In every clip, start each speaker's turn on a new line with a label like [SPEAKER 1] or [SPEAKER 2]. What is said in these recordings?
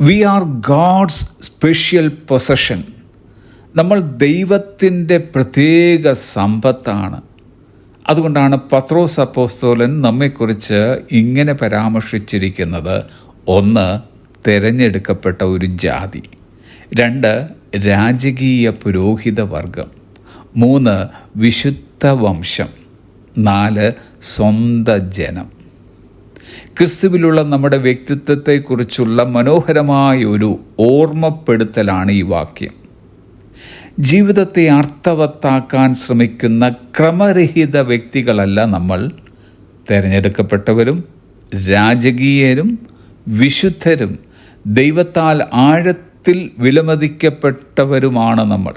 [SPEAKER 1] We are God's special possession നമ്മൾ ദൈവത്തിന്റെ പ്രത്യേക സമ്പത്താണ്. അതുകൊണ്ടാണ് പത്രോസ് അപ്പോസ്തോലൻ നമ്മെക്കുറിച്ച് ഇങ്ങനെ പരാമർശിച്ചിരിക്കുന്നത്. ഒന്ന് തിരഞ്ഞെടുക്കപ്പെട്ട ഒരു ജാതി. രണ്ട് രാജകീയ പുരോഹിത വർഗം. മൂന്ന് വിശുദ്ധ വംശം. നാല് സ്വന്ത ജനം ക്രിസ്തുവിലുള്ള നമ്മുടെ വ്യക്തിത്വത്തെക്കുറിച്ചുള്ള മനോഹരമായ ഒരു ഓർമ്മപ്പെടുത്തലാണ് ഈ വാക്യം. ജീവിതത്തെ അർത്ഥവത്താക്കാൻ ശ്രമിക്കുന്ന ക്രമരഹിത വ്യക്തികളല്ല നമ്മൾ. തിരഞ്ഞെടുക്കപ്പെട്ടവരും രാജകീയരും വിശുദ്ധരും ദൈവത്താൽ ആഴത്തിൽ വിലമതിക്കപ്പെട്ടവരുമാണ് നമ്മൾ.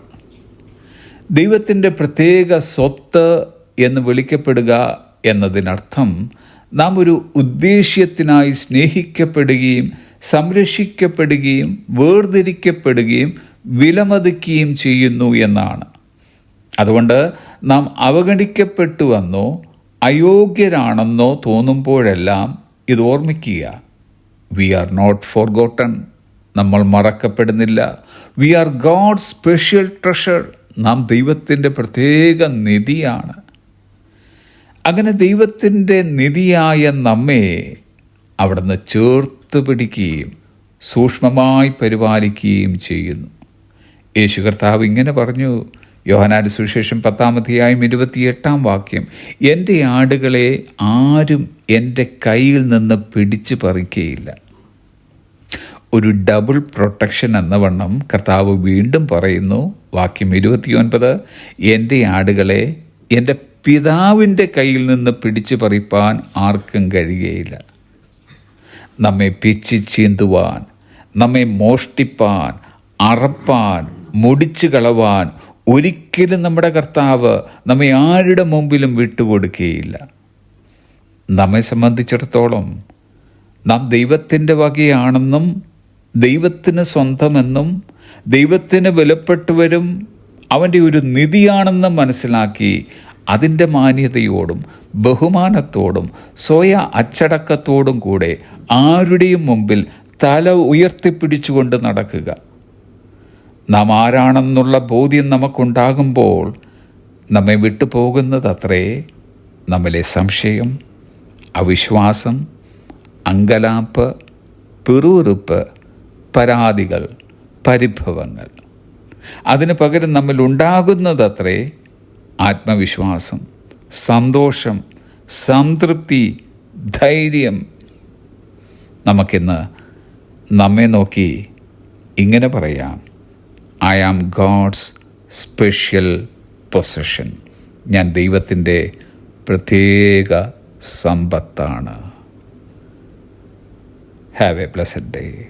[SPEAKER 1] ദൈവത്തിന്റെ പ്രത്യേക സ്വത്ത് എന്ന് വിളിക്കപ്പെടുക എന്നതിനർത്ഥം നാം ഒരു ഉദ്ദേശ്യത്തിനായി സ്നേഹിക്കപ്പെടുകയും സംരക്ഷിക്കപ്പെടുകയും വേർതിരിക്കപ്പെടുകയും വിലമതിക്കുകയും ചെയ്യുന്നു എന്നാണ്. അതുകൊണ്ട് നാം അവഗണിക്കപ്പെട്ടുവെന്നോ അയോഗ്യരാണെന്നോ തോന്നുമ്പോഴെല്ലാം ഇത് ഓർമ്മിക്കുക. We are not forgotten നമ്മൾ മറക്കപ്പെടുന്നില്ല. We are God special treasure നാം ദൈവത്തിന്റെ പ്രത്യേക നിധിയാണ്. അങ്ങനെ ദൈവത്തിന്റെ നിധിയായ നമ്മെ അവിടുന്ന് ചേർത്ത് പിടിക്കുകയും സൂക്ഷ്മമായി പരിപാലിക്കുകയും ചെയ്യുന്നു. യേശു കർത്താവ് ഇങ്ങനെ പറഞ്ഞു യോഹനാട് സുവിശേഷം പത്താമധ്യായും ഇരുപത്തിയെട്ടാം വാക്യം എന്റെ ആടുകളെ ആരും എന്റെ കയ്യിൽ നിന്ന് പിടിച്ചു പറിക്കുകയില്ല ഒരു ഡബിൾ പ്രൊട്ടക്ഷൻ എന്ന വണ്ണം കർത്താവ് വീണ്ടും പറയുന്നു. വാക്യം ഇരുപത്തിയൊൻപത് എന്റെ ആടുകളെ എന്റെ പിതാവിന്റെ കയ്യിൽ നിന്ന് പിടിച്ചു പറിപ്പാൻ ആർക്കും കഴിയുകയില്ല. നമ്മെ പിച്ചി ചീന്തുവാൻ നമ്മെ മോഷ്ടിപ്പാൻ അറപ്പാൻ മുടിച്ചു കളവാൻ ഒരിക്കലും നമ്മുടെ കർത്താവ് നമ്മെ ആരുടെ മുമ്പിലും വിട്ടുകൊടുക്കുകയില്ല. നമ്മെ സംബന്ധിച്ചിടത്തോളം നാം ദൈവത്തിന്റെ വകയാണെന്നും ദൈവത്തിന് സ്വന്തമെന്നും ദൈവത്തിന് വിലപ്പെട്ടവരും അവന്റെ ഒരു നിധിയാണെന്നും മനസ്സിലാക്കി അതിന്റെ മാന്യതയോടും ബഹുമാനത്തോടും സ്വയ അച്ചടക്കത്തോടും കൂടെ ആരുടെയും മുമ്പിൽ തല ഉയർത്തിപ്പിടിച്ചുകൊണ്ട് നടക്കുക. നാം ആരാണെന്നുള്ള ബോധ്യം നമുക്കുണ്ടാകുമ്പോൾ നമ്മെ വിട്ടുപോകുന്നതത്രേ. നമ്മിലെ സംശയം അവിശ്വാസം അങ്കലാപ്പ് പിറുവിറുപ്പ് പരാതികൾ പരിഭവങ്ങൾ. അതിന് പകരം നമ്മിൽ ഉണ്ടാകുന്നതത്രേ ആത്മവിശ്വാസം സന്തോഷം സംതൃപ്തി ധൈര്യം നമുക്കിന്ന് നമ്മെ നോക്കി ഇങ്ങനെ പറയാം. I am God's special possession ഞാൻ ദൈവത്തിന്റെ പ്രത്യേക സമ്പത്താണ്. Have A plus day